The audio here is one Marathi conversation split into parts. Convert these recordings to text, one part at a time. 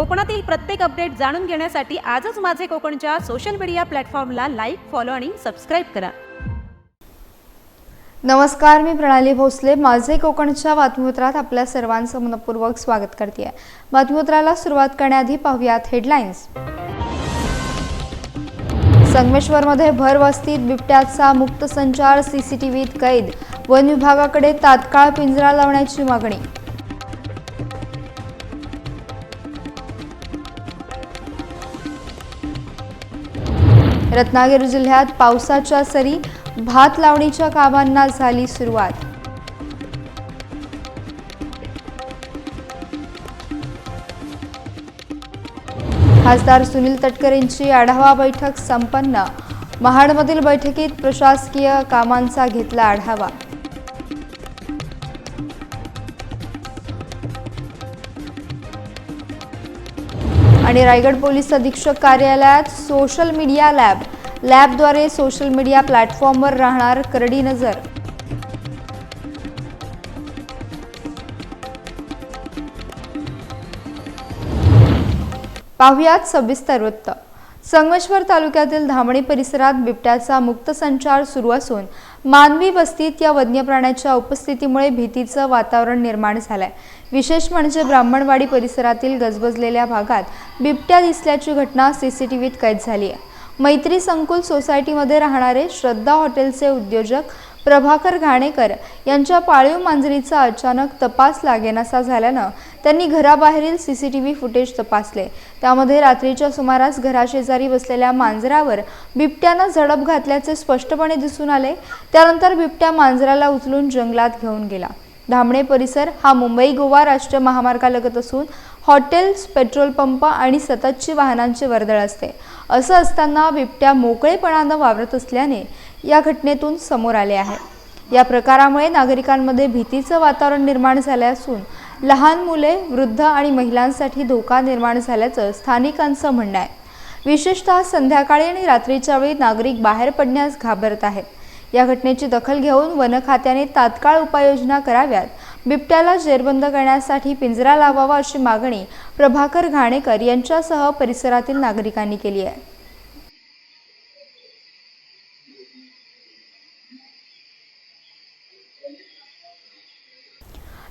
कोकणातील प्रत्येक अपडेट जाणून घेण्यासाठी आजच माझे कोकणच्या सोशल मीडिया प्लॅटफॉर्मला लाईक फॉलो आणि सबस्क्राईब करा. नमस्कार मी प्रणाली भोसले. माझे कोकणच्या बातमीपत्रात आपल्या सर्वांचं मनपूर्वक स्वागत करते आहे. बातमीपत्राला सुरुवात करण्याआधी पाहूयात हेडलाईन्स संगमेश्वरमध्ये भर वस्तीत बिबट्याचा मुक्त संचार सीसीटीव्हीत कैद. वन विभागाकडे तात्काळ पिंजरा लावण्याची मागणी. रत्नागिरी जिल्ह्यात पावसाच्या सरी भात लावणीच्या कामांना झाली सुरुवात. खासदार सुनील तटकरेंची आढावा बैठक संपन्न. महाडमधील बैठकीत प्रशासकीय कामांचा घेतला आढावा. आणि रायगड पोलीस अधीक्षक कार्यालयात सोशल मीडिया लॅब लॅबद्वारे सोशल मीडिया प्लॅटफॉर्मवर राहणार करडी नजर. पाहुयात सविस्तर वृत्त. संगमेश्वर तालुक्यातील धामणी परिसरात बिबट्याचा मुक्त संचार सुरू असून मानवी वस्तीत या वन्य प्राण्याच्या उपस्थितीमुळे भीतीचं वातावरण निर्माण झालंय. विशेष म्हणजे ब्राह्मणवाडी परिसरातील गजबजलेल्या भागात बिबट्या दिसल्याची घटना सीसीटीव्हीत कैद झाली आहे. मैत्री संकुल सोसायटीमध्ये राहणारे श्रद्धा हॉटेलचे उद्योजक प्रभाकर घाणेकर यांच्या पाळीव मांजरीचा अचानक तपास लागेनासा झाल्यानं त्यांनी घराबाहेरील C C T V footage तपासले. त्यामध्ये रात्रीच्या सुमारास घराशेजारी बसलेल्या मांजरावर बिबट्यानं झडप घातल्याचे स्पष्टपणे दिसून आले. त्यानंतर बिबट्या मांजराला उचलून जंगलात घेऊन गेला. धामणे परिसर हा मुंबई गोवा राष्ट्रीय महामार्गालगत असून हॉटेल्स पेट्रोल पंप आणि सततची वाहनांची वर्दळ असते. असं असताना बिबट्या मोकळेपणानं वावरत असल्याने या घटनेतून समोर आले आहे. या प्रकारामुळे नागरिकांमध्ये भीतीचं वातावरण निर्माण झाले असून लहान मुले वृद्ध आणि महिलांसाठी धोका निर्माण झाल्याचं स्थानिकांचं म्हणणं आहे. विशेषतः संध्याकाळी आणि रात्रीच्या वेळी नागरिक बाहेर पडण्यास घाबरत आहेत. या घटनेची दखल घेऊन वन खात्याने तात्काळ उपाययोजना कराव्यात. बिबट्याला जेरबंद करण्यासाठी पिंजरा लावावा अशी मागणी प्रभाकर घाणेकर यांच्यासह परिसरातील नागरिकांनी केली आहे.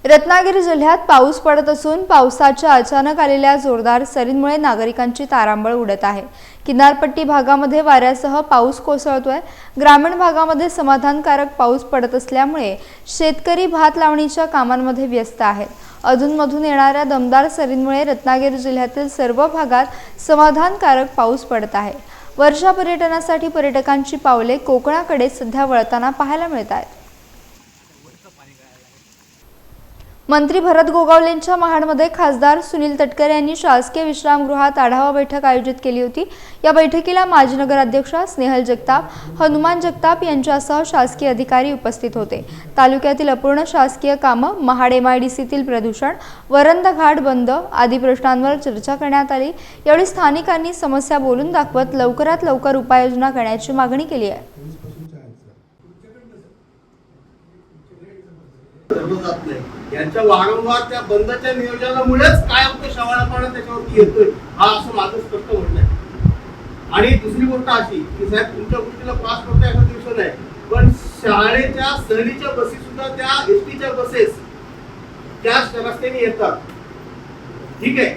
रत्नागिरी जिल्ह्यात पाऊस पडत असून पावसाच्या अचानक आलेल्या जोरदार सरींमुळे नागरिकांची तारांबळ उडत आहे. किनारपट्टी भागामध्ये वाऱ्यासह पाऊस कोसळतोय. ग्रामीण भागामध्ये समाधानकारक पाऊस पडत असल्यामुळे शेतकरी भात लावणीच्या कामांमध्ये व्यस्त आहेत. अधूनमधून येणाऱ्या दमदार सरींमुळे रत्नागिरी जिल्ह्यातील सर्व भागात समाधानकारक पाऊस पडत आहे. वर्षा पर्यटनासाठी पर्यटकांची पावले कोकणाकडे सध्या वळताना पाहायला मिळत आहेत. मंत्री भरत गोगावलेंच्या महाडमध्ये खासदार सुनील तटकरे यांनी शासकीय विश्रामगृहात आढावा बैठक आयोजित केली होती. या बैठकीला माजी नगराध्यक्षा स्नेहल जगताप हनुमान जगताप यांच्यासह शासकीय अधिकारी उपस्थित होते. तालुक्यातील अपूर्ण शासकीय कामं महाड सीतील प्रदूषण वरंद घाट बंद आदी प्रश्नांवर चर्चा करण्यात आली. यावेळी स्थानिकांनी समस्या बोलून दाखवत लवकरात लवकर उपाययोजना करण्याची मागणी केली आहे. जात नाही यांच्या वारंवार त्या बंदच्या नियोजनामुळेच काय तो शवाळापणा त्याच्यावरती येतोय. हा असं माझं स्पष्ट म्हणणं आहे. आणि दुसरी गोष्ट अशी की साहेब तुमच्या गोष्टीला पास करता याचा दिवस नाही. पण शाळेच्या सहलीच्या बसेस सुद्धा त्या एस टीच्या बसेस त्याच रस्त्याने येतात. ठीक आहे?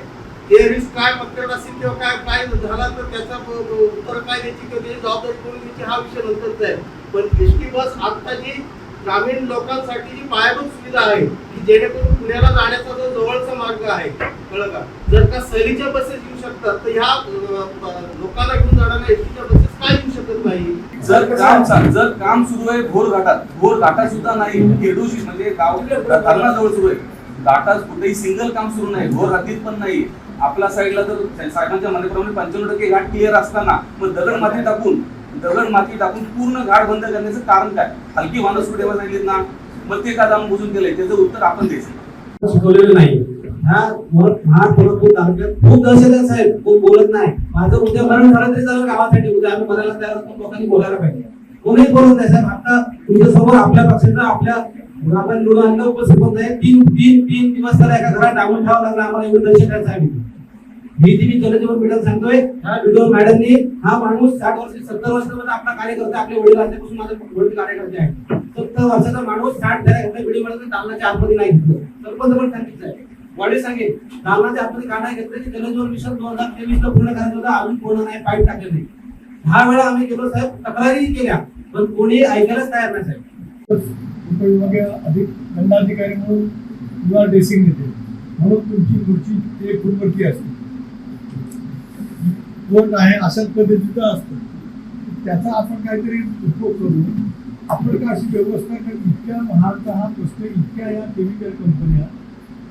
ते रिस्क काय पकडत असेल किंवा काय काय झाला तर त्याचा उत्तर काय द्यायची किंवा त्याची जबाबदारी कोणी द्यायची हा विषय नंतरचा आहे. पण एस टी बस आता जी ग्रामीण लोकांसाठी जी पायाभूत सुविधा आहे की जेणेकरून पुण्याला जाण्याचा जो जवळचा मार्ग आहे कळलं का? जर का सहलीच्या बसेस येऊ शकतात तर ह्या लोकांना घेऊन जाणाऱ्या एसटीच्या बसेस काय येऊ शकत नाही? जर काम जर काम सुरू आहे भोर घाटात भोर घाटात सुद्धा नाही केडूशी म्हणजे गाव धरणाजवळ सुरू आहे. घाटात कुठेही सिंगल काम सुरू नाही भोर हद्दीत पण नाही. आपल्या साईडला तर साहेबांच्या म्हणण्याप्रमाणे पंच्याण्णव टक्के घाट क्लिअर असताना मग दगड माती टाकून दगड माती टाकून पूर्ण घाट बंद करण्याचं कारण काय? हलकी वाहनं सुरू सांगितली ना. मग ते का जाऊन बुजून केलंय त्याचं उत्तर आपण द्यायचं. शिकवलेलं नाही. हा तालुक्यात खूप दहशत आहे साहेब खूप बोलत नाही. माझं उद्या मरण झालं तरी चालेल गावासाठी. उद्या आम्ही मरायला तयार असतो लोकांनी बोलायला पाहिजे. कोणीच बोलत नाही साहेब. आता तुमच्यासमोर आपल्या पक्षाचा आपल्या आपण उपस्थित होत आहे तीन तीन तीन दिवस त्याला एका घरात टाकून ठेवावं लागलं. आम्हाला एवढी दहशत आहे साहेब ही जी मी जलजीवन मिळत सांगतोय. ह्या व्हिडिओ मॅडमनी हा माणूस साठ वर्ष सत्तर वर्षामध्ये आपला कार्यकर्ता आपले वडील असल्यापासून माझे वडील कार्यकर्ते आहेत. सत्तर वर्षाचा माणूस साठ व्हिडिओमध्ये दालनाच्या आतमध्ये नाही घेतलं सरपंच पण सांगितलं आहे. वडील सांगेल दालनाच्या आतमध्ये का नाही घेतलं की जलजीवन मिशन दोन हजार तेवीस ला पूर्ण करायचं होतं अजून पूर्ण नाही पाईप टाकले नाही. दहा वेळा आम्ही गेलो साहेब तक्रारी केल्या पण कोणी ऐकायलाच तयार नाही साहेब. उपविभागीय अधिक दंडाधिकारी म्हणून यू आर डेसिग्नेटेड म्हणून तुमची पुढची ते फुलपट्टी असते. कोण आहे अशाच पद्धतीचं असतं. त्याचा आपण काहीतरी उपयोग करू. आपण का अशी व्यवस्था कर? इतक्या महागचा हा प्रश्न इतक्या या केमिकल कंपन्या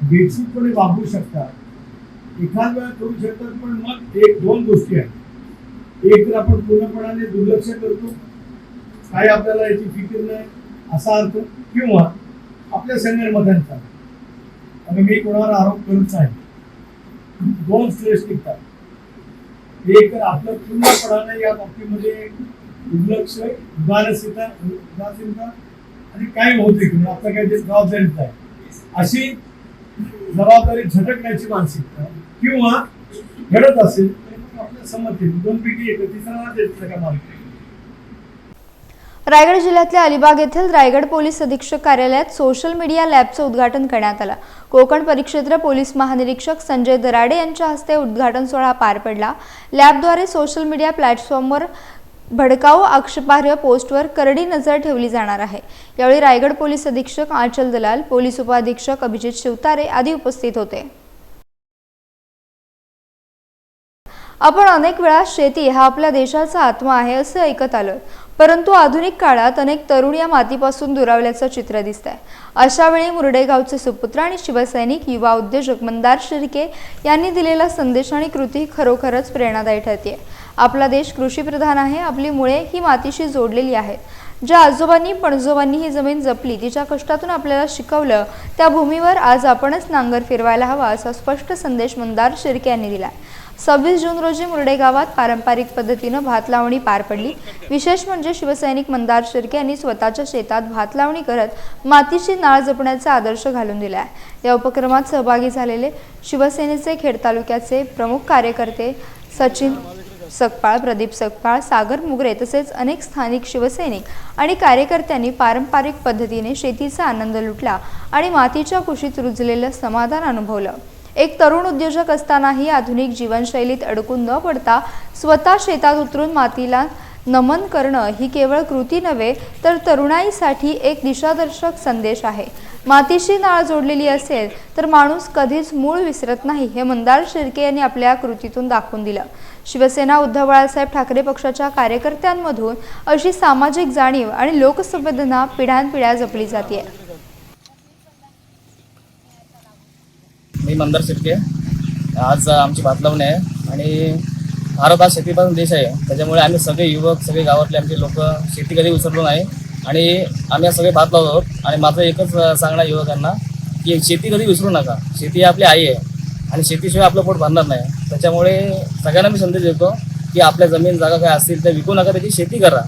बेसिकपणे वापरू शकतात. एखाद वेळा करू शकतात पण मग एक दोन गोष्टी आहेत. एक तर आपण पूर्णपणाने दुर्लक्ष करतो. काय आपल्याला याची फिकीर नाही. असा अर्थ. किंवा आपल्या संगणमतांचा आणि मी कोणावर आरोप करत नाही. दोन श्रेष्ठ निघतात. एक तर आपलं पूर्णपणाने या बाबतीमध्ये दुर्लक्ष उदासीनता उदासीनता आणि काय होते की आपलं काही जबाबदारीच आहे. अशी जबाबदारी झटकण्याची मानसिकता किंवा घडत असेल तर मग आपल्या संमती दोन पैकी एक तिसरा देत का मार्ग रायगड जिल्ह्यातल्या अलिबाग येथील रायगड पोलीस अधीक्षक कार्यालयात सोशल मीडिया लॅबचं उद्घाटन करण्यात आलं. कोकण परिक्षेत्र पोलीस महानिरीक्षक संजय दराडे यांच्या हस्ते उद्घाटन सोहळा पार पडला. लॅबद्वारे सोशल मीडिया प्लॅटफॉर्मवर भडकाऊ आक्षेपार्ह पोस्टवर करडी नजर ठेवली जाणार आहे. यावेळी रायगड पोलीस अधीक्षक आंचल दलाल पोलीस उपाधीक्षक अभिजित शिवतारे आदी उपस्थित होते. आपण अनेक वेळा शेती हा आपल्या देशाचा आत्मा आहे असे ऐकत आलोय. परंतु आधुनिक काळात अनेक तरुण या मातीपासून दुरावल्याचं चित्र दिसत आहे अशावेळी मुरडेगावचे सुपुत्र आणि शिवसैनिक युवा उद्योजक मंदार शिर्के यांनी दिलेला संदेश आणि कृती खरोखरच प्रेरणादायी ठरते आपला देश कृषीप्रधान आहे आपली मुळे ही मातीशी जोडलेली आहेत. ज्या आजोबांनी पणजोबांनी ही जमीन जपली तिच्या कष्टातून आपल्याला शिकवलं त्या भूमीवर आज आपणच नांगर फिरवायला हवा असा स्पष्ट संदेश मंदार शिर्के यांनी दिला आहे सव्वीस जून रोजी मुरडे गावात पारंपरिक पद्धतीनं भात लावणी पार पडली. विशेष म्हणजे शिवसैनिक मंदार शिर्के यांनी स्वतःच्या शेतात भात लावणी करत मातीची नाळ जपण्याचा आदर्श घालून दिला आहे या उपक्रमात सहभागी झालेले शिवसेनेचे खेड तालुक्याचे प्रमुख कार्यकर्ते सचिन सकपाळ प्रदीप सकपाळ सागर मुगरे तसेच अनेक स्थानिक शिवसैनिक आणि कार्यकर्त्यांनी पारंपरिक पद्धतीने शेतीचा आनंद लुटला आणि मातीच्या कुशीत रुजलेलं समाधान अनुभवलं. एक तरुण उद्योजक असतानाही आधुनिक जीवनशैलीत अडकून न पडता स्वतः शेतात उतरून मातीला नमन करणं ही केवळ कृती नव्हे तर तरुणाईसाठी एक दिशादर्शक संदेश आहे. मातीशी नाळ जोडलेली असेल तर माणूस कधीच मूळ विसरत नाही हे मंदार शिर्के यांनी आपल्या कृतीतून दाखवून दिलं. शिवसेना उद्धव बाळासाहेब ठाकरे पक्षाच्या कार्यकर्त्यांमधून अशी सामाजिक जाणीव आणि लोकसंवेदना पिढ्यानपिढ्या जपली जाते मी मंदार शिर्के आज आमची भातलावणी आहे आणि भारत हा शेतीपासून देश आहे. त्याच्यामुळे आम्ही सगळे युवक सगळे गावातले आमचे लोक शेती कधी विसरलो नाही. आणि आम्ही सगळे भात लावत आहोत. आणि माझं एकच सांगणं युवकांना की शेती कधी विसरू नका. शेती ही आपली आई आहे. आणि शेतीशिवाय आपलं पोट भरणार नाही. त्याच्यामुळे सगळ्यांना मी संदेश देतो की आपल्या जमीन जागा काय असतील त्या विकू नका. त्याची शेती करा.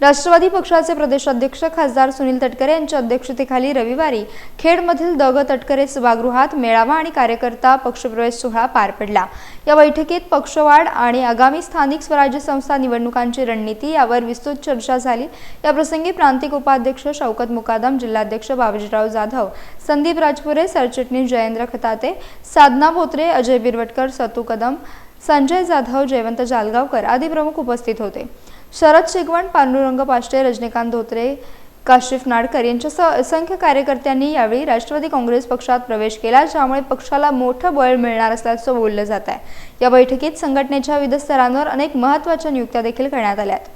राष्ट्रवादी पक्षाचे प्रदेशाध्यक्ष खासदार सुनील तटकरे यांच्या अध्यक्षतेखाली रविवारी खेडमधील दग तटकरे सभागृहात मेळावा आणि कार्यकर्ता पक्षप्रवेश सोहळा पार पडला. या बैठकीत पक्षवाढ आणि आगामी स्थानिक स्वराज्य संस्था निवडणुकांची रणनीती यावर विस्तृत चर्चा झाली. या प्रसंगी प्रांतिक उपाध्यक्ष शौकत मुकादम जिल्हाध्यक्ष बाबजीराव जाधव संदीप राजपुरे सरचिटणीस जयेंद्र खताते साधना भोत्रे अजय बिरवटकर सतू कदम संजय जाधव जयवंत जालगावकर आदी प्रमुख उपस्थित होते. शरद शेगवण पांडुरंग पाष्टे रजनीकांत धोत्रे काशिफ नाडकर यांच्यासह असंख्य कार्यकर्त्यांनी यावेळी राष्ट्रवादी काँग्रेस पक्षात प्रवेश केला ज्यामुळे पक्षाला मोठं बळ मिळणार असल्याचं बोललं जात आहे. या बैठकीत संघटनेच्या विविध स्तरांवर अनेक महत्त्वाच्या नियुक्त्या देखील करण्यात आल्यात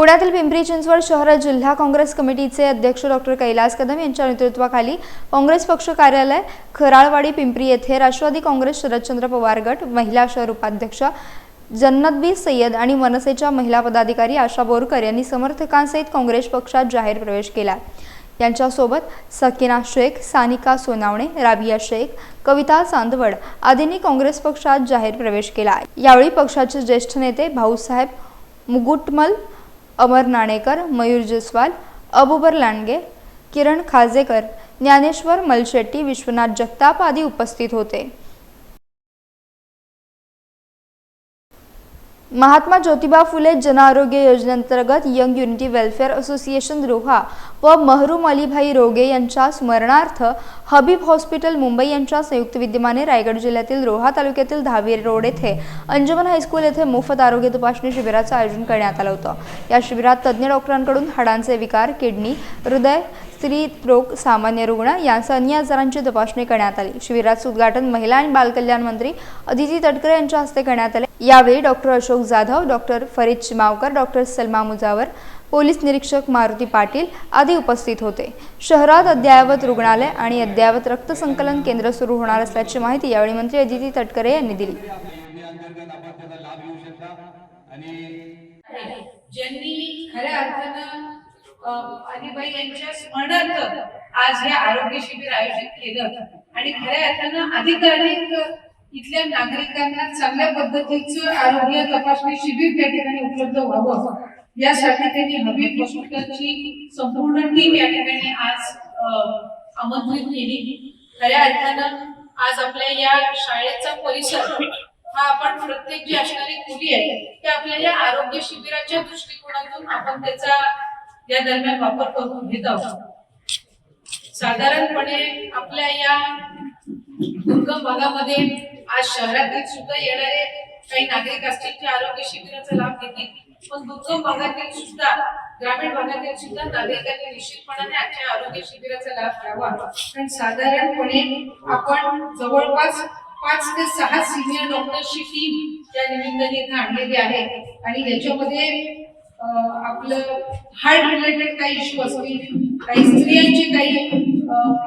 पुण्यातील पिंपरी चिंचवड शहर जिल्हा काँग्रेस कमिटीचे अध्यक्ष डॉक्टर कैलास कदम यांच्या नेतृत्वाखाली काँग्रेस पक्ष कार्यालय खराळवाडी पिंपरी येथे राष्ट्रवादी काँग्रेस शरदचंद्र पवार गट महिला शहर उपाध्यक्ष जन्नतबी सय्यद आणि मनसेच्या महिला पदाधिकारी आशा बोरकर यांनी समर्थकांसहित काँग्रेस पक्षात जाहीर प्रवेश केला. यांच्यासोबत सकिना शेख सानिका सोनावणे राबिया शेख कविता चांदवड आदींनी काँग्रेस पक्षात जाहीर प्रवेश केला. यावेळी पक्षाचे ज्येष्ठ नेते भाऊसाहेब मुगुटमल अमर नाणेकर मयूर जयस्वाल अबुबर लांडगे किरण खाजेकर ज्ञानेश्वर मलशेट्टी विश्वनाथ जगताप आदी उपस्थित होते. महात्मा ज्योतिबा फुले जनआरोग्य योजनेअंतर्गत young unity welfare association Roha व महरूम अलीभाई रोगे यांच्या स्मरणार्थ हबीब हॉस्पिटल मुंबई यांच्या संयुक्त विद्यमाने रायगड जिल्ह्यातील रोहा तालुक्यातील दहावीर रोड येथे अंजमन हायस्कूल येथे मोफत आरोग्य तपासणी शिबिराचं आयोजन करण्यात आलं होतं. या शिबिरात तज्ज्ञ डॉक्टरांकडून हाडांचे विकार किडनी हृदय स्त्री रोग सामान्य रुग्ण यांसह अन्य आजारांची तपासणी करण्यात आली. शिबिराचे उद्घाटन महिला आणि बालकल्याण मंत्री अदिती तटकरे यांच्या हस्ते करण्यात आले. यावेळी doctor Ashok Jadhav doctor Farid Chimavkar doctor Salma Mujawar police निरीक्षक मारुती पाटील आदी उपस्थित होते. शहरात अद्ययावत रुग्णालय आणि अद्ययावत रक्त संकलन केंद्र सुरू होणार असल्याची माहिती यावेळी मंत्री अदिती तटकरे यांनी दिली. ज्यांनी खऱ्या अर्थानं अनिबाई यांच्या स्मरणार्थ आज हे आरोग्य शिबिर आयोजित केलं. आणि खऱ्या अर्थानं अधिकाधिक इथल्या नागरिकांना चांगल्या पद्धतीचं आरोग्य तपासणी शिबिर त्या ठिकाणी उपलब्ध व्हावं. यासाठी त्यांनी हबीब हॉस्पिटलची संपूर्ण टीम या ठिकाणी आज आमंत्रित केली. खऱ्या अर्थानं आज आपल्या या शाळेचा परिसर हा आपण प्रत्येक जी असणारी खोली आहे ते आपल्या या आरोग्य शिबिराच्या दृष्टिकोनातून आपण त्याचा या दरम्यान वापर करून घेत आहोत. साधारणपणे आपल्या या दुर्गम भागामध्ये आज शहरातील सुद्धा येणारे काही नागरिक असतील ते आरोग्य शिबिराचा लाभ घेतील. पण दुर्गम भागातील सुद्धा ग्रामीण भागातील सुद्धा नागरिकांनी निश्चितपणाने आजच्या आरोग्य शिबिराचा लाभ घ्यावा. कारण साधारणपणे आपण जवळपास पाच ते सहा सिनियर डॉक्टर्सची टीम त्या निमित्ताने इथं आणलेली आहे. आणि याच्यामध्ये आपलं हार्ट रिलेटेड काही इश्यू असतील काही स्त्रियांची काही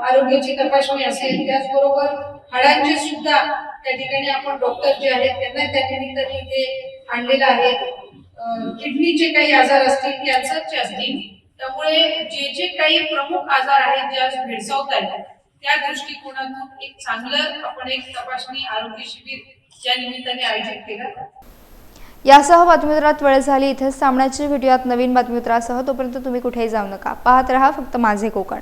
आरोग्याची तपासणी असेल त्याचबरोबर हाडांचे सुद्धा त्या ठिकाणी आपण डॉक्टर जे आहेत त्यांना त्या निमित्ताने इथे आणलेलं आहे. किडनीचे काही आजार असतील कॅन्सरचे असतील त्यामुळे जे जे काही प्रमुख आजार आहेत जे आज भेडसावत आहेत त्या दृष्टिकोनातून एक चांगलं आपण एक तपासणी आरोग्य शिबिर या निमित्ताने आयोजित केलं. यासह बातमीपत्रात वेळ झाली. इथेच सामन्याची व्हिडिओत नवीन बातमीपत्रासह तोपर्यंत तुम्ही कुठेही जाऊ नका. पाहत राहा फक्त माझे कोकण.